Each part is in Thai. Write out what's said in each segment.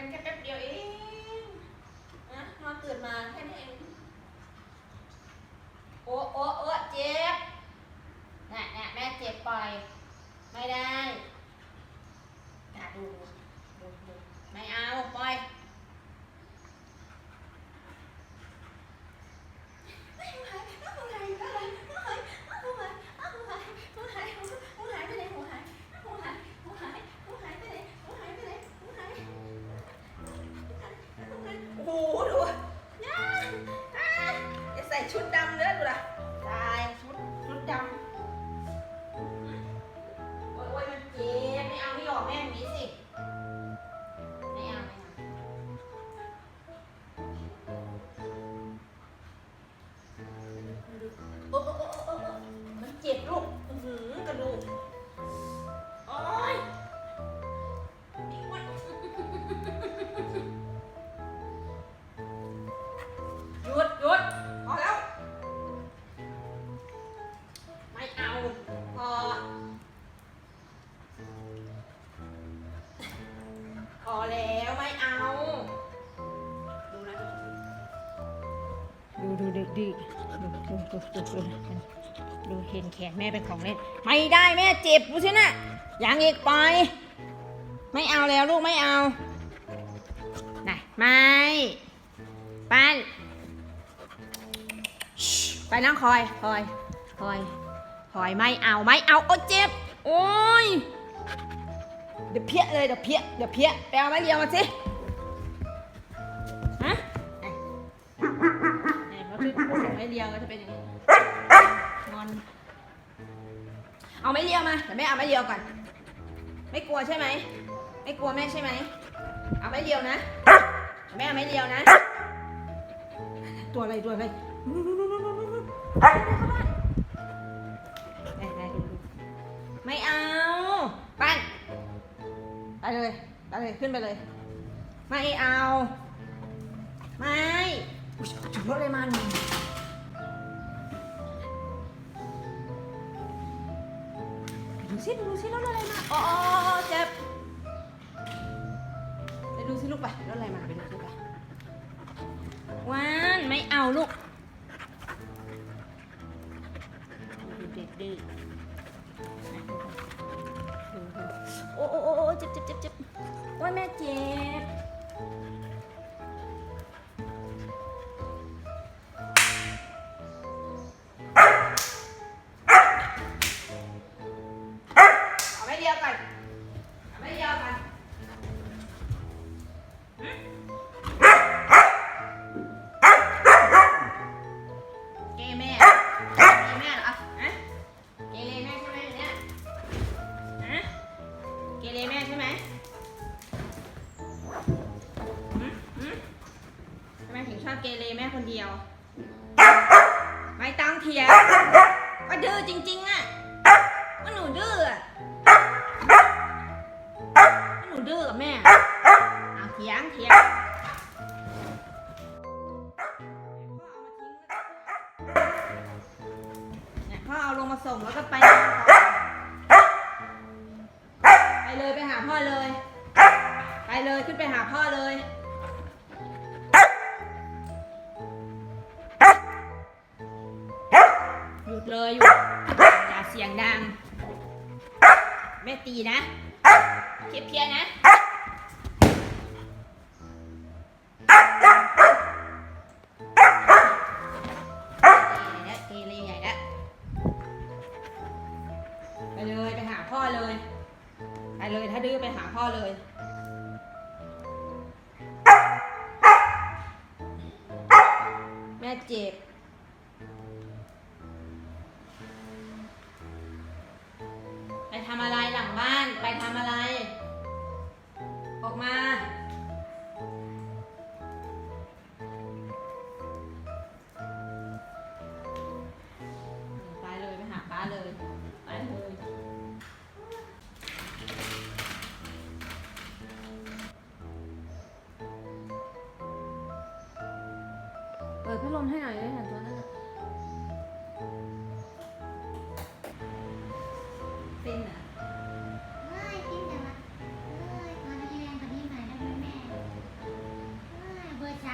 ันแค่แป๊บเดียวเองนะนอนตื่นมาแค่นี้เองโอ้โอ้โอ้เจ็บน่ะน่ะแม่เจ็บปล่อย ไม่ได้น่ะดูดูดูไม่เอา ชุดด ดูดูดูดูดูดูดูดูดูเห็นแขนแม่เป็นของเล่น ไม่ได้แม่เจ็บดูสินะอยังอีกไป ไม่เอาแล้วลูกไม่เอาไหนไม่ปันไปนั่งคอยคอยคอยคอยไม่เอาไม่เอาโอ้เจ็บโอ้ยเดี๋ยวเพี้ยเลยเดี๋ยวเพี้ยเดี๋ยวเพี้ยไปเอาไม้เรียวมาสิ ไหนเพราไม่เลียวก็จะเป็นอย่างนี้งอน เอาไม่เลียวมาแต่แม่เอาไม่เลียวก่อน ไม่กลัวใช่ไหม ไม่กลัวแม่ใช่ไหม เอาไม่เลียวนะแม่เอาไม่เลียวนะ ตัวอะไรตัวอะไรไม่เอาปันไปเลยไปเลยขึ้นไปเลย ไม่เอา ไม่ อุ๊ยจุดรถอะไรมาหนึ่งดูสิดูสิรถอะไรมาอ๋ออ๋ออ๋อเจ็บไปดูสิลูกไปรถอะไรมาไปดูสิไปวานไม่เอาลูกดูเด็กดื้อดูดูโอ้โอ้โอ้โอ้เจ็บเจ็บเจ็บเจ็บโอ้ยแม่เจ็บ ทำไมถึงชอบเกเรแม่คนเดียว ไม่ต้องเถียงก็ดื้อจริงๆอะก็หนูดื้ออะหนูดื้อกับแม่เอาเถียงเถียงเนี่ยพ่อเอาลงมาส่งแล้วก็ไปนอนต่อไปเลยไปหาพ่อเลย ไปเลยขึ้นไปหาพ่อเลย ดเลยหยุดอย่าเสียงดัง แม่ตีนะเพียเพียๆนะใหญ่แล้วไปเลยไปหาพ่อเลย ไปเลยถ้าดื้อไปหาพ่อเลย แม่เจ็บ ทำอะไรหลังบ้าน ไปทำอะไร ออกมา ไปเลยไปหาป้าเลย ไปเลย เปิดพัดลมให้หน่อยเลยค่ะตัวนั้นน่ะ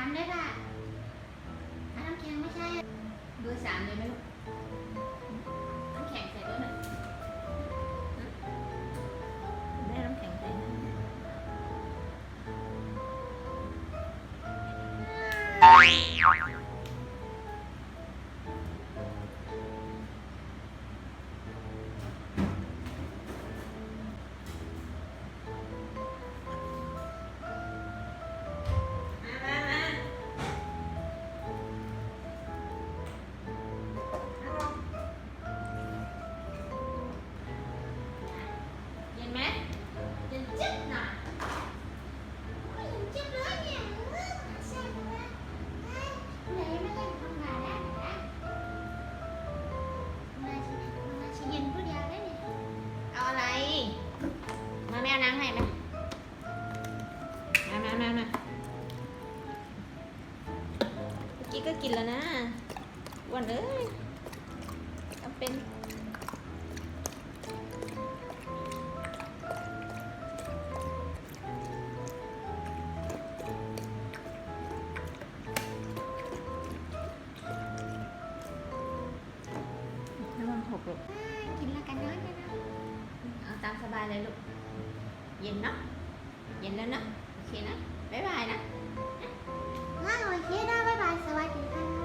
ามเลยค่ะถ้าน้ำแข็งไม่ใช่เบอร์สามเลยไหมลูกน้ำแข็งใส่ด้วยหน่อยแม่น้ำแข็งใส่หน่อย กลูกกินแล้วกันเนาะเอาตามสบายเลยลูก เย็นเนาะ เย็นแล้วเนาะ โอเคนะ บ๊ายบายนะ โอเคนะบ๊ายบาย สวัสดีค่ะ